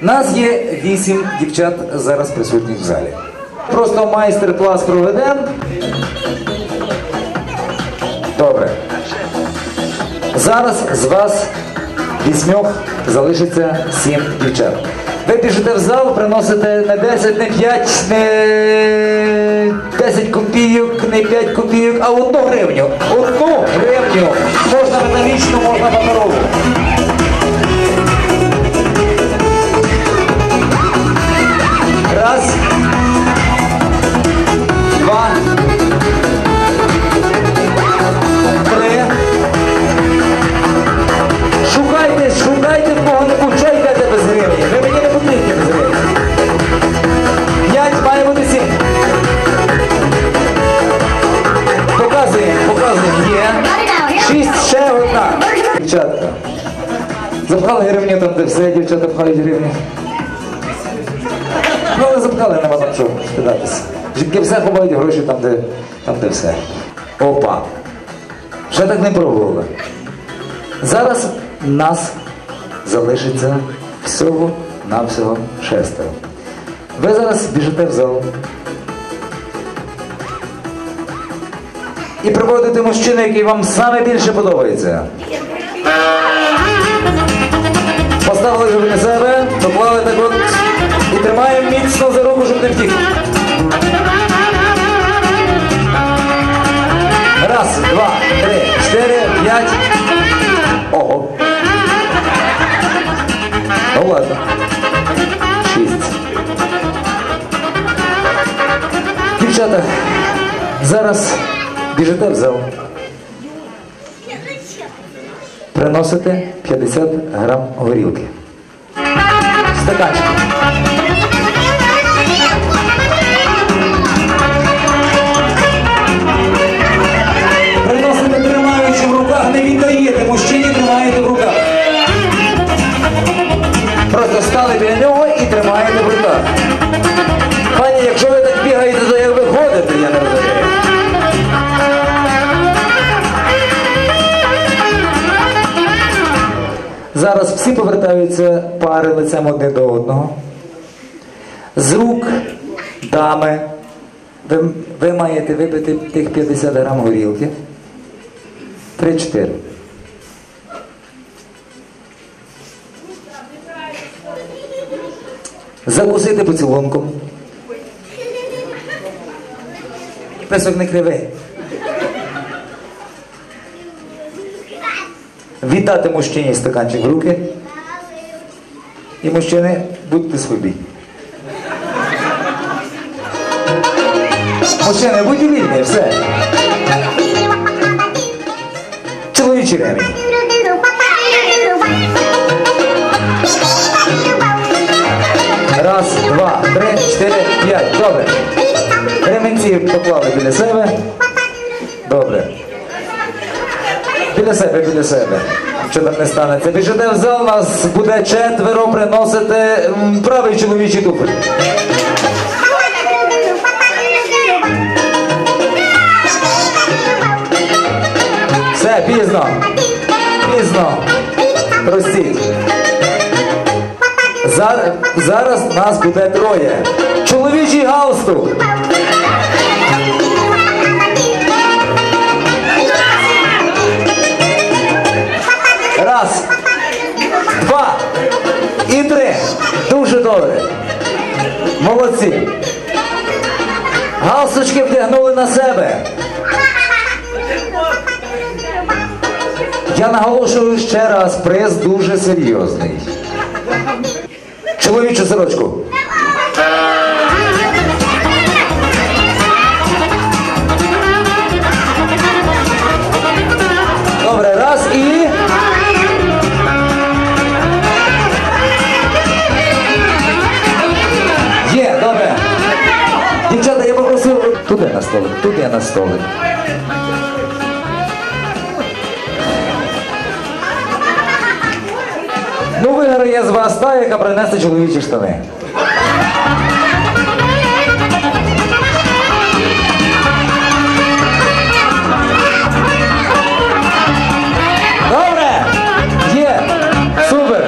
Нас є вісім дівчат зараз присутніх в залі. Просто майстер-клас проведемо. Добре. Зараз з вас вісьмьох залишиться сім дівчат. Ви біжите в зал, приносите не 10, не 5, не 10 копійок, не 5 копійок, а одну гривню. Одну гривню. Можна металічну, можна паперову. Де все, дівчата пхають гривні. Ну, але запхали, нема там що питатися. Жінки все ховають гроші там, де, там, де все. Опа. Ще так не пробували. Зараз нас залишиться всього навсього шестеро. Ви зараз біжите в зал. І приводите мужчину, який вам саме більше подобається. Поставили вже біля себе, доклали так от і тримаємо міцно за руку, щоб втік. Раз, два, три, чотири, п'ять. Ого. Ну ладно. Шість. Дівчата, зараз біжите в зал. Приносите 50 грам горілки. Стаканчик. Всі повертаються пари лицем одне до одного. З рук дами ви, ви маєте випити тих 50 грам горілки. Три-чотири. Закусити поцілунком. Песок не кривий. Віддати мужчині стаканчик в руки. І мужчини, будьте свобі. Мужчини, будьте вільні, все. Чоловічі ремінь. Раз, два, три, чотири, п'ять. Добре. Ремінці поклали біля себе. Добре. Біля себе, біля себе. Що там не станеться. Біжите в зал, нас буде четверо приносити правий чоловічий туфель. Все, пізно. Пізно. Простіть. Зараз нас буде троє. Чоловічий галстук. Раз, два і три. Дуже добре. Молодці. Галстучки вдягнули на себе. Я наголошую ще раз, прес дуже серйозний. Чоловічу сорочку. Столик, туди на столик. Ну, виграє з вас та, яка принесе чоловічі штани. Добре? Є! Супер!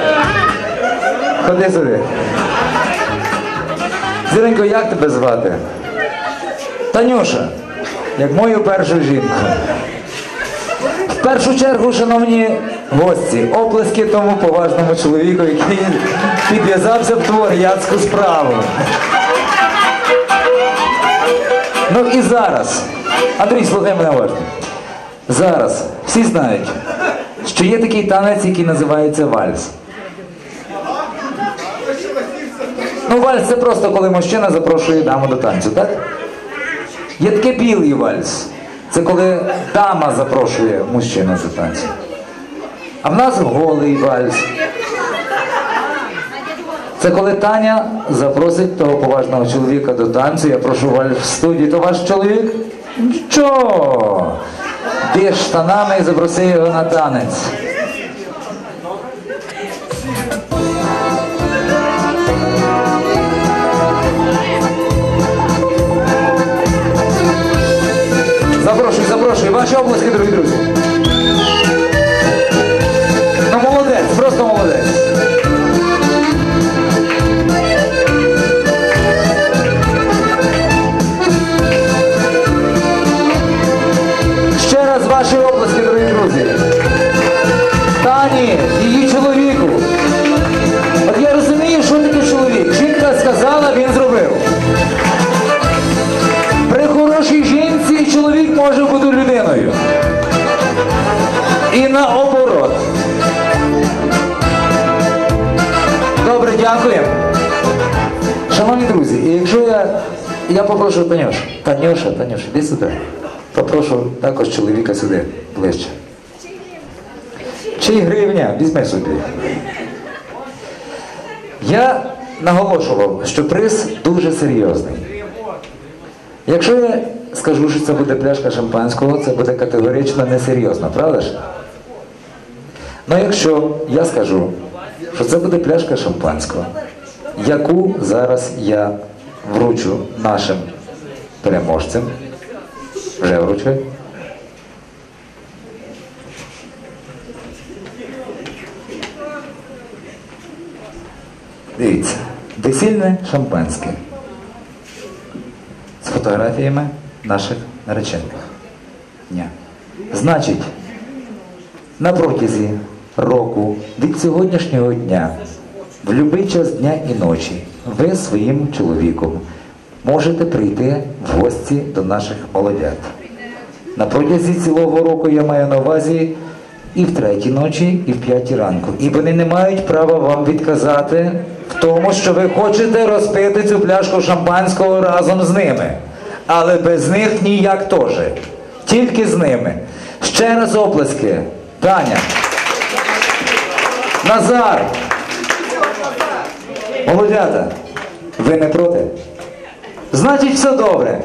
Ходи сюди. Зіренько, як тебе звати? Танюша, як мою першу жінку. В першу чергу, шановні гості, оплески тому поважному чоловіку, який підв'язався в твор'яцьку справу. Ну і зараз, Андрій, слухай мене уважно. Зараз всі знають, що є такий танець, який називається вальс. Ну, вальс це просто коли мужчина запрошує даму до танцю, так? Є таке білий вальс. Це коли дама запрошує мужчину до танцю. А в нас голий вальс. Це коли Таня запросить того поважного чоловіка до танцю. Я прошу вальс в студії. То ваш чоловік? Що? Біж штанами і запроси його на танець. Обласки, дорогі друзі. Друзі, якщо я. Я попрошу Танюш. Танюша, Танюша, іди сюди. Попрошу також чоловіка сюди, ближче. Чи гривня, візьми собі. Я наголошував, що приз дуже серйозний. Якщо я скажу, що це буде пляшка шампанського, це буде категорично несерйозно, правда ж? Ну якщо я скажу, що це буде пляшка шампанського, яку зараз я вручу нашим переможцям, вже вручую. Дивіться, весільне шампанське з фотографіями наших наречених. Ні. Значить, на протязі року від сьогоднішнього дня, в будь-який час дня і ночі, ви своїм чоловіком можете прийти в гості до наших молодят. На протязі цілого року я маю на увазі і в третій ночі, і в п'ятій ранку. І вони не мають права вам відказати в тому, що ви хочете розпити цю пляшку шампанського разом з ними. Але без них ніяк теж. Тільки з ними. Ще раз оплески. Таня. Назар. Молодята. Ви не проти? Значить, все добре.